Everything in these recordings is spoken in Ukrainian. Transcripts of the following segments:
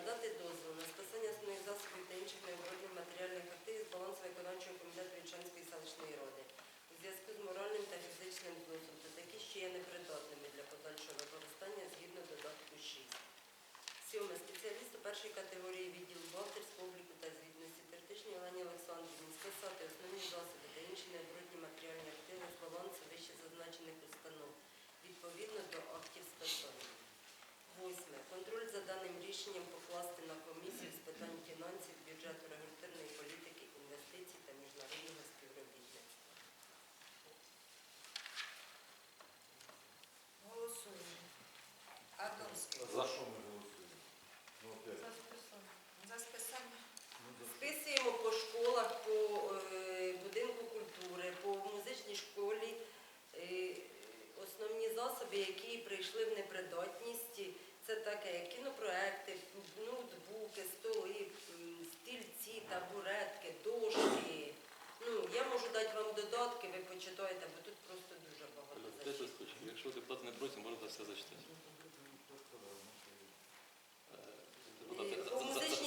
надати дозвіл на списання основних засобів та інших необхідних матеріальних активів з балансу виконавчого комітету Вільшанської селищної ради у зв'язку з моральним та фізичним зносом та такі, що є непридатними для подальшого використання згідно додатку 6. Сьоме. Спеціалісту першої категорії відділу бухгалтерського обліку та звітності Тертишній Олені Олександрівні списати основні засоби та інші необоротні матеріальні активи з балансу вище зазначених установ відповідно до актів списання. Восьме. Контроль за даним рішенням покласти на комісію з питань фінансів, бюджету, регуляторної політики, інвестицій та міжнародного співробітництва. Голосуємо. Адомський. За що ми голосуємо? Ну, опять. За списання. Ну, за- Списуємо по школах, по е, будинку культури, по музичній школі е, основні засоби, які прийшли в непридатність. Це таке, як кінопроекти, ноутбуки, столи, м, стільці, табуретки, дошки. Ну, я можу дати вам додатки, ви почитаєте, бо тут просто дуже багато П'ять зачитів. листочків. Якщо депутати не проти, можна все зачитати. Е, Е, депутати, У за- за- музичній за-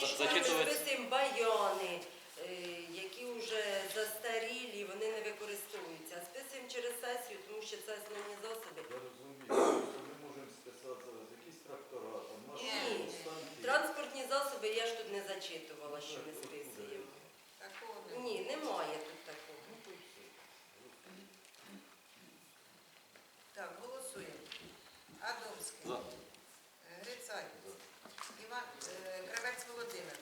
школі Зачитувати списуємо баяни, е, які вже застарілі, вони не використовуються. А списуємо через сесію, тому що це основні засоби. Я розумію, ми можемо списати зараз якісь трактора, там, Ні. Транспортні засоби я ж тут не зачитувала, що ми списуємо. Такого немає. Ні, немає тут такого. Ну, то й все. Так, голосуємо. Адомський. За. Грицай. Іван, е, Кравець Володимир.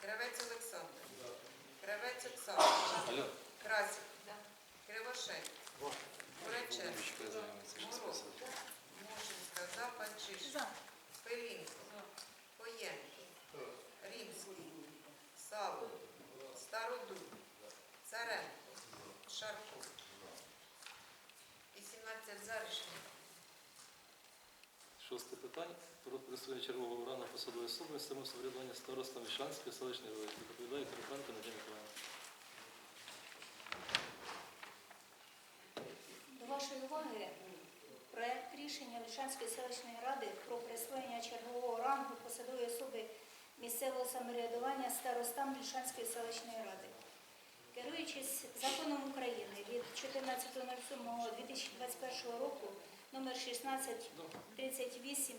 Кравець Олександр. Кравець Оксана. Алло. Красик. Кривошей. Мороз. списати. Мушинська. Запанчиш. Пилінко. Поєнко. Римський. Сало. Стародуб. Царенко. Шарко. 18 за рішення. Шосте питання. Про присвоєння чергового рана посадової особи самоврядування староста Мішанської селищної ради. Доповідає Карпенко Надія Миколаївна. До вашої уваги проект рішення Лишанської селищної ради про присвоєння чергового рангу посадової особи місцевого самоврядування старостам Лишанської селищної ради. Керуючись законом України від 14.07.2021 року номер 1638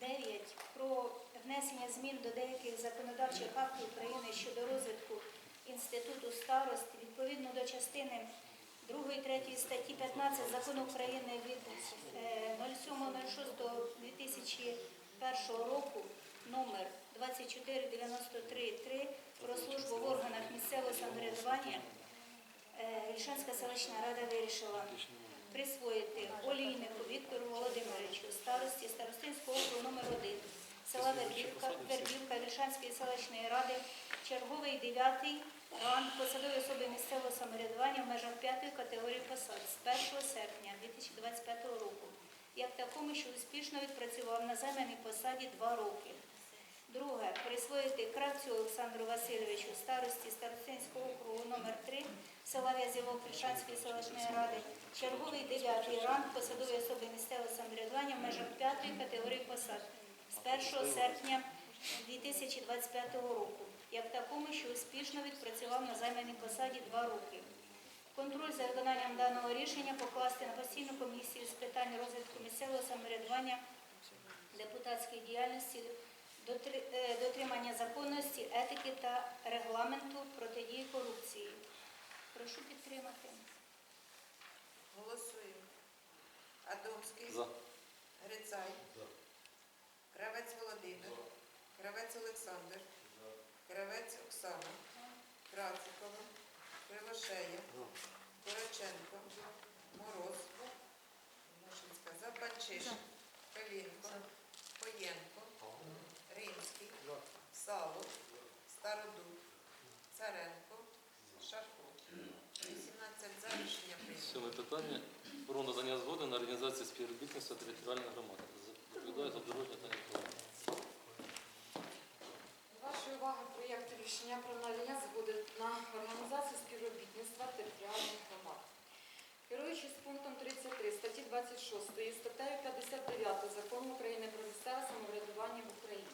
9 про внесення змін до деяких законодавчих актів України щодо розвитку інституту старост відповідно до частини 2 і 3 статті 15 закону України від е, 07.06.2001 року номер 2493.3 про службу в органах місцевого самоврядування е, Ільшанська селищна рада вирішила присвоїти Олійнику Віктору Володимировичу, старості Старостинського округу номер 1 села Вербівка, Вербівка Вільшанської селищної ради, черговий дев'ятий ранг посадової особи місцевого самоврядування в межах п'ятої категорії посад з 1 серпня 2025 року, як такому, що успішно відпрацював на займаній посаді два роки. Друге, присвоїти Кравцю Олександру Васильовичу, старості Старостинського округу номер 3 села В'язівок Кришанської селищної ради, черговий дев'ятий ранг посадової особи місцевого самоврядування в межах п'ятої категорії посад з 1 серпня 2025 року, як такому, що успішно відпрацював на займаній посаді два роки. Контроль за виконанням даного рішення покласти на постійну комісію з питань розвитку місцевого самоврядування, депутатської діяльності, дотримання законності, етики та регламенту протидії корупції. Прошу підтримати. Голосуємо. Адомський. За. Грицай. За. Кравець Володимир. Кравець Олександр. Кравець Оксана. Крацикова. Кривошея. Короченко. Мороз. Мушинська. Запанчиш. Пилінко. Поєнко. Сало. Стародуб. Царенко. Шарко. 18 за рішення прийнято. Сьоме питання. Про надання згоди на організацію співробітництва територіальної громади. Доповідає Задорожня та Миколаївна. До вашої уваги проєкт рішення про надання згоди на організацію співробітництва територіальних громад. Керуючись пунктом 33 статті 26 і статтею 59 Закону України про місцеве самоврядування в Україні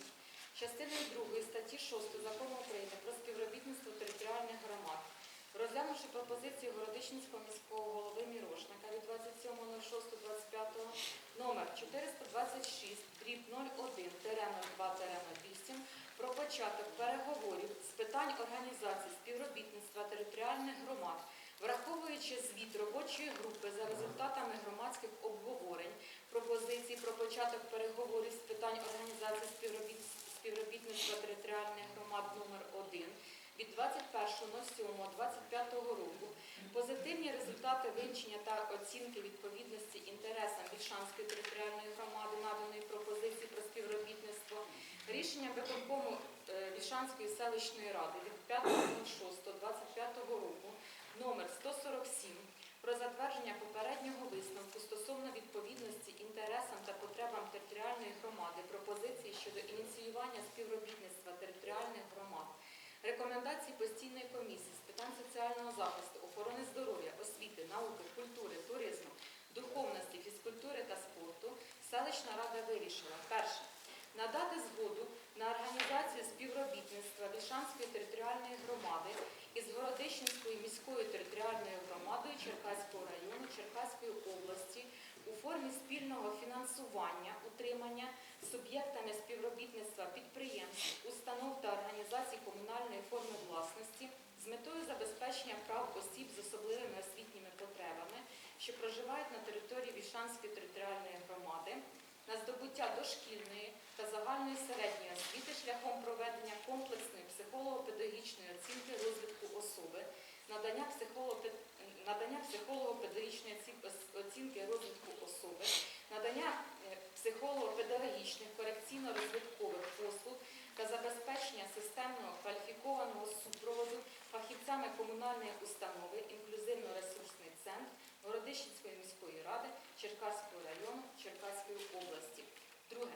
частиною 2 статті 6 Закону України про співробітництво територіальних громад, розглянувши пропозицію Городищенського міського голови Мірошника від 27.06.25 номер 426 дріб 01 02 8 про початок переговорів з питань організації співробітництва територіальних громад, враховуючи звіт робочої групи за результатами громадських обговорень, пропозиції про початок переговорів з питань організації співробіт- співробітництва територіальних громад номер 1 від 21.07.25 року, позитивні результати вивчення та оцінки відповідності інтересам Вільшанської територіальної громади наданої пропозиції про співробітництво, рішення виконкому е, Вільшанської селищної ради від 5.06.25 року номер 147 про затвердження попереднього висновку стосовно відповідності інтересам та потребам територіальної громади пропозиції щодо ініціювання співробітництва територіальних громад, рекомендації постійної комісії з питань соціального захисту, охорони здоров'я, освіти, науки, культури, туризму, духовності, фізкультури та спорту, селищна рада вирішила перше. Надати згоду на організацію співробітництва Вільшанської територіальної громади із Городищенською міською територіальною громадою Черкаського району Черкаської області у формі спільного фінансування, утримання суб'єктами співробітництва підприємств, установ та організацій комунальної форми власності з метою забезпечення прав осіб з особливими освітніми потребами, що проживають на території Вільшанської територіальної громади, на здобуття дошкільної та загальної середньої освіти шляхом проведення комплексної психолого-педагогічної оцінки розвитку особи, надання психолого- надання психолого-педагогічної оцінки розвитку особи, надання е, психолого-педагогічних корекційно-розвиткових послуг та забезпечення системного кваліфікованого супроводу фахівцями комунальної установи інклюзивно-ресурсний центр Городищенської міської ради Черкаського району Черкаської області. Друге.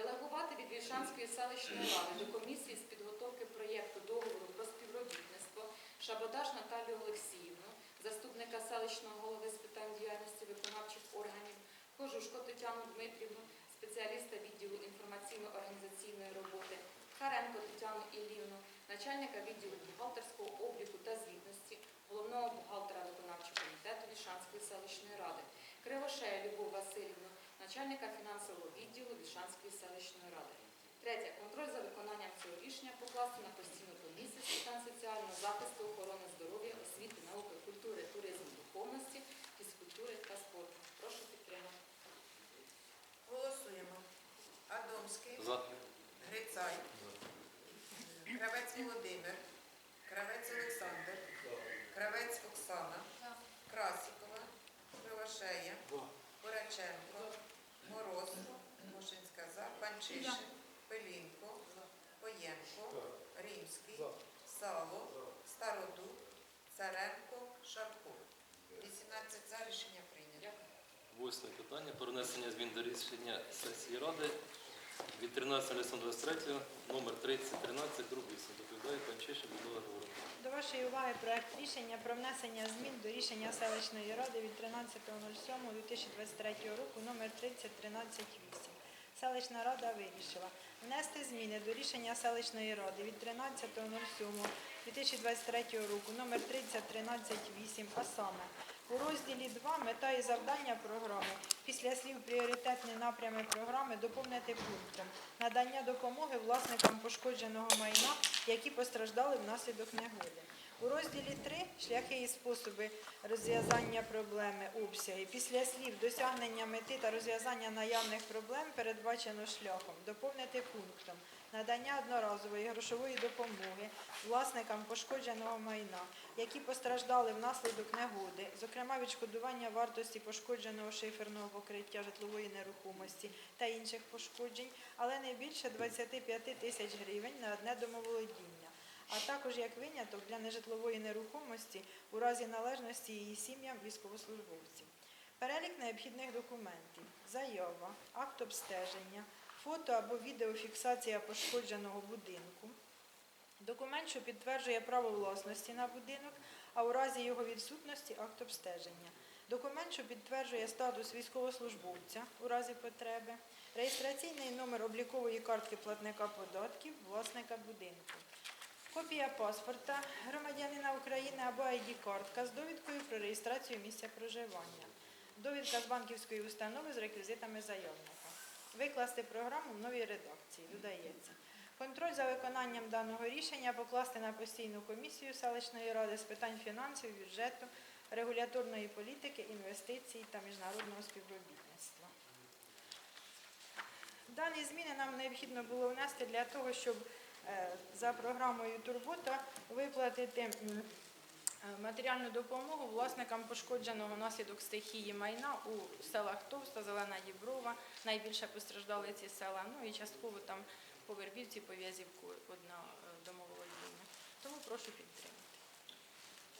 Делегувати від Вільшанської селищної ради до комісії з підготовки проєкту договору про співробітництво Шабодаш Наталію Олексіївну, заступника селищного голови з питань діяльності виконавчих органів, Кожушко Тетяну Дмитрівну, спеціаліста відділу інформаційно-організаційної роботи, Харенко Тетяну Іллівну, начальника відділу бухгалтерського обліку та звітності, головного бухгалтера виконавчого комітету Вільшанської селищної ради, Кривошея Любов Васильівну, начальника фінансового відділу Вільшанської селищної ради. Третє. Контроль за виконанням цього рішення покласти на постійну комісію з питань соціального захисту, охорони здоров'я, освіти, науки, культури, туризму, духовності, фізкультури та спорту. Прошу підтримати. Голосуємо. Адомський, За. Грицай, Кравець Володимир, Кравець Олександр, Кравець Оксана, Красікова, Кривошея, Бораченко, Мороз, Мошинська за, Панчишин, Пилінко, Поєнко, Римський, Сало, Стародуб, Царенко, Шарко. 18 за. Рішення прийнято. Восьме питання. Про внесення змін до рішення сесії ради від 13.23 номер 3013 друг 8. Доповідає Панчишин Людмила Григорівна. До вашої уваги проект рішення про внесення змін до рішення селищної ради від 13.07.2023 року номер 30138. Селищна рада вирішила внести зміни до рішення селищної ради від 13.07.2023 року номер 30138, а саме у розділі 2 мета і завдання програми після слів пріоритетні напрями програми доповнити пунктом надання допомоги власникам пошкодженого майна, які постраждали внаслідок негоди. У розділі 3 шляхи і способи розв'язання проблеми обсяги. Після слів досягнення мети та розв'язання наявних проблем передбачено шляхом доповнити пунктом надання одноразової грошової допомоги власникам пошкодженого майна, які постраждали внаслідок негоди, зокрема відшкодування вартості пошкодженого шиферного покриття житлової нерухомості та інших пошкоджень, але не більше 25 тисяч гривень на одне домоволодіння а також як виняток для нежитлової нерухомості у разі належності її сім'ям військовослужбовців. Перелік необхідних документів, заява, акт обстеження, фото або відеофіксація пошкодженого будинку, документ, що підтверджує право власності на будинок, а у разі його відсутності акт обстеження, документ, що підтверджує статус військовослужбовця у разі потреби, реєстраційний номер облікової картки платника податків, власника будинку. Копія паспорта громадянина України або ID-картка з довідкою про реєстрацію місця проживання. Довідка з банківської установи з реквізитами заявника. Викласти програму в новій редакції. Додається. Контроль за виконанням даного рішення покласти на постійну комісію селищної ради з питань фінансів, бюджету, регуляторної політики, інвестицій та міжнародного співробітництва. Дані зміни нам необхідно було внести для того, щоб за програмою Турбота виплатити е, матеріальну допомогу власникам пошкодженого внаслідок стихії майна у селах Товста, Зелена Діброва. Найбільше постраждали ці села. Ну і частково там по Вербівці, по В'язівку одна е, домоволодіння. Тому прошу підтримати.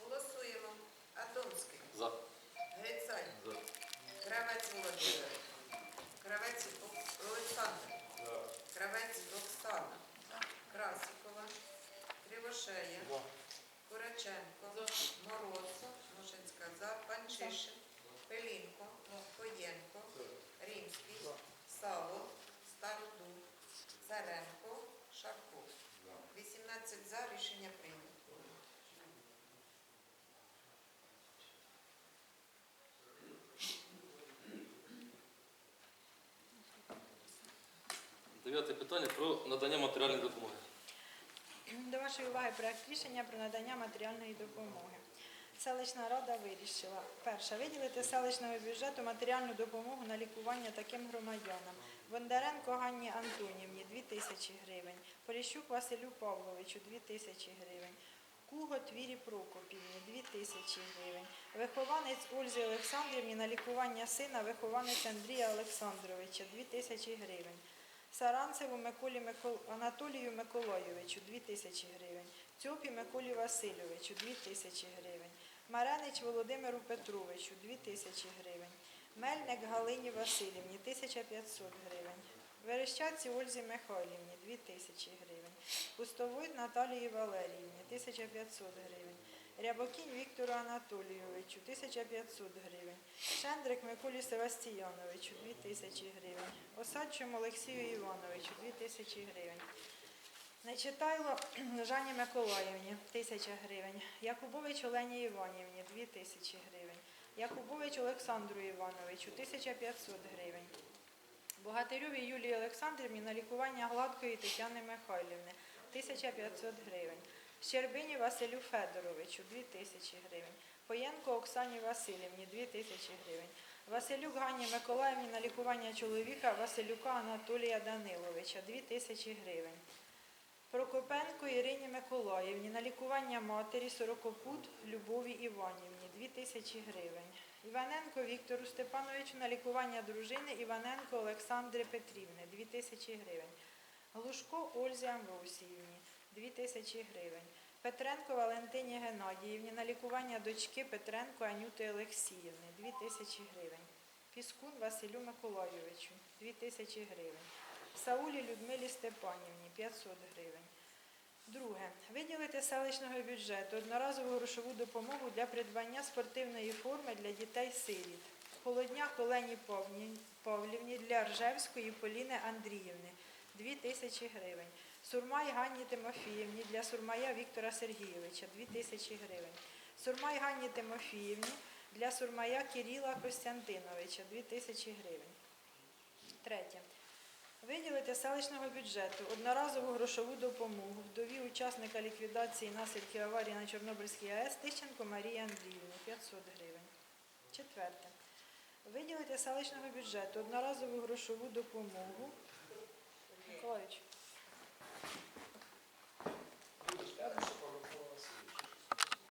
Голосуємо. Адомський. За. Грицай. За. Кравець Володимир. Кравець Олександр. Кравець Оксана. Красікова. Кривошея. Кураченко. Мороз. Мушинська. За. Панчишин. Пелінко. Коєнко. Римський. Сало. Староду. Царенко. Шарко. 18 за. Рішення прийнято. Дев'яте питання про надання матеріальної допомоги. Вашої уваги проект рішення про надання матеріальної допомоги. Селищна рада вирішила перше виділити з селищного бюджету матеріальну допомогу на лікування таким громадянам. Бондаренко Ганні Антонівні 2 тисячі гривень, Поліщук Василю Павловичу 2 тисячі гривень, Кугот Вірі Прокопівні 2 тисячі гривень, вихованець Ользі Олександрівні на лікування сина, вихованець Андрія Олександровича 2 тисячі гривень. Саранцеву Миколі Микол... Анатолію Миколайовичу 2 тисячі гривень, Цьопі Миколі Васильовичу 2 тисячі гривень, Маренич Володимиру Петровичу 2 тисячі гривень, Мельник Галині Васильівні 1500 гривень, Верещаці Ользі Михайлівні 2 тисячі гривень, Пустовойт Наталії Валеріївні 1500 гривень, Рябокінь Віктору Анатолійовичу 1500 гривень, Шендрик Миколі Севастіяновичу 2 тисячі гривень, Осадчому Олексію Івановичу 2 тисячі гривень. Нечитайло Жанні Миколаївні 1000 гривень, Якубович Олені Іванівні 2 тисячі гривень, Якубович Олександру Івановичу 1500 гривень, Богатирьовій Юлії Олександрівні на лікування гладкої Тетяни Михайлівни 1500 гривень, Щербині Василю Федоровичу 2 тисячі гривень, Поєнко Оксані Васильівні 2 тисячі гривень, Василюк Ганні Миколаївні на лікування чоловіка Василюка Анатолія Даниловича 2 тисячі гривень. Прокопенко Ірині Миколаївні на лікування матері Сорокопут Любові Іванівні 2 тисячі гривень. Іваненко Віктору Степановичу на лікування дружини Іваненко Олександри Петрівни 2 тисячі гривень. Глушко Ользі Амвросіївні 2 тисячі гривень. Петренко Валентині Геннадіївні на лікування дочки Петренко Анюти Олексіївни 2 тисячі гривень. Піскун Василю Миколайовичу 2 тисячі гривень. Саулі Людмилі Степанівні 500 гривень. Друге. Виділити селищного бюджету одноразову грошову допомогу для придбання спортивної форми для дітей-сиріт. Холодняк Олені Павлівні для Ржевської Поліни Андріївни 2 тисячі гривень. Сурмай Ганні Тимофіївні для Сурмая Віктора Сергійовича 2 тисячі гривень. Сурмай Ганні Тимофіївні для Сурмая Кирила Костянтиновича 2 тисячі гривень. Третє. Виділити селищного бюджету одноразову грошову допомогу вдові учасника ліквідації наслідків аварії на Чорнобильській АЕС Тищенко Марії Андріївні 500 гривень. Четверте. Виділити селищного бюджету одноразову грошову допомогу Миколаївич,